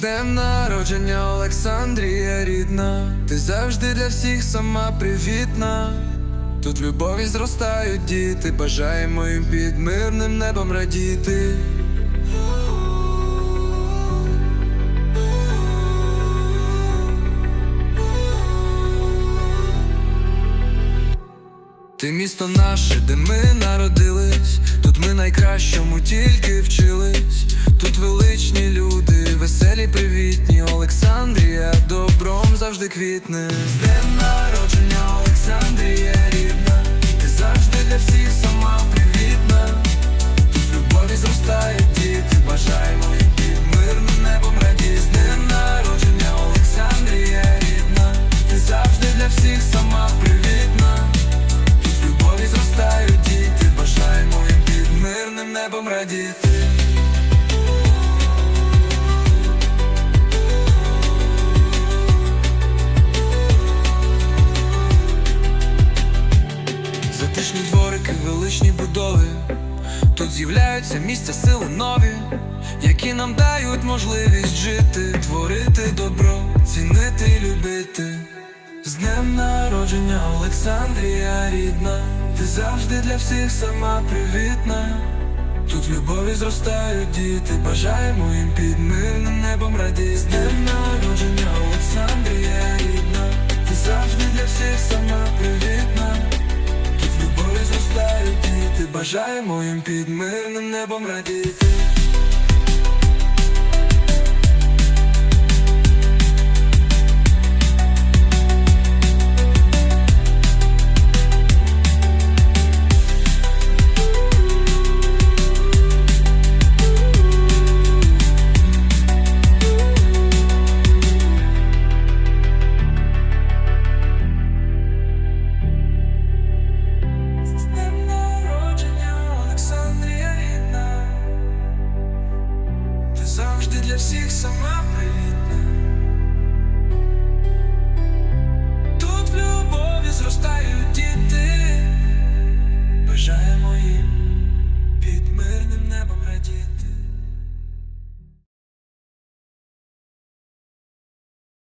днем народження, Олександрія рідна, ти завжди для всіх сама привітна. Тут любові зростають діти, бажаємо їм під мирним небом радіти. Ти місто наше, де ми народились, тут ми найкращому тільки вчились, тут величні завжди квітне. З днем народження, Олександрія Затишні дворики, величні будови. Тут з'являються місця сили нові, які нам дають можливість жити, творити добро, цінити любити. З днем народження, Олександрія рідна, ти завжди для всіх сама привітна. Тут в любові зростають діти, бажаємо їм під мирним небом раді. Бажаємо їм під мирним небом радіти. Ти завжди для всіх сама привіт.